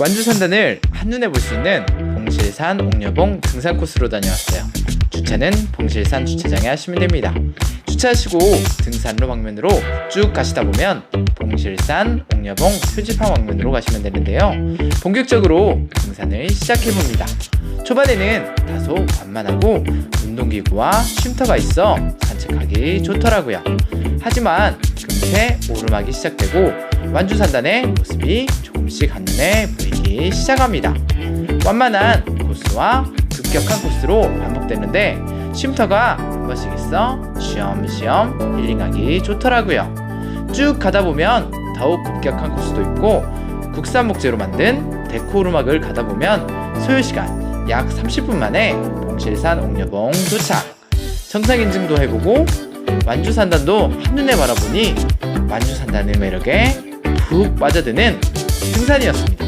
완주 산단을 한눈에 볼 수 있는 봉실산 옥녀봉 등산 코스로 다녀왔어요. 주차는 봉실산 주차장에 하시면 됩니다. 주차하시고 등산로 방면으로 쭉 가시다 보면 봉실산 옥녀봉 표지판 방면으로 가시면 되는데요. 본격적으로 등산을 시작해 봅니다. 초반에는 다소缓만하고 운동기구와 쉼터가 있어 산책하기 좋더라고요. 하지만 금세 오르막이 시작되고 완주산단의 모습이 조금씩 한눈에 보 시작합니다. 완만한 코스와 급격한 코스로 반복되는데 쉼터가 한 번씩 있어 쉬엄쉬엄 힐링하기 좋더라고요. 쭉 가다 보면 더욱 급격한 코스도 있고 국산 목재로 만든 데코 오르막을 가다 보면 소요 시간 약 30분 만에 봉실산 옥녀봉 도착. 정상 인증도 해보고 완주산단도 한눈에 바라보니 완주산단의 매력에 푹 빠져드는 등산이었습니다.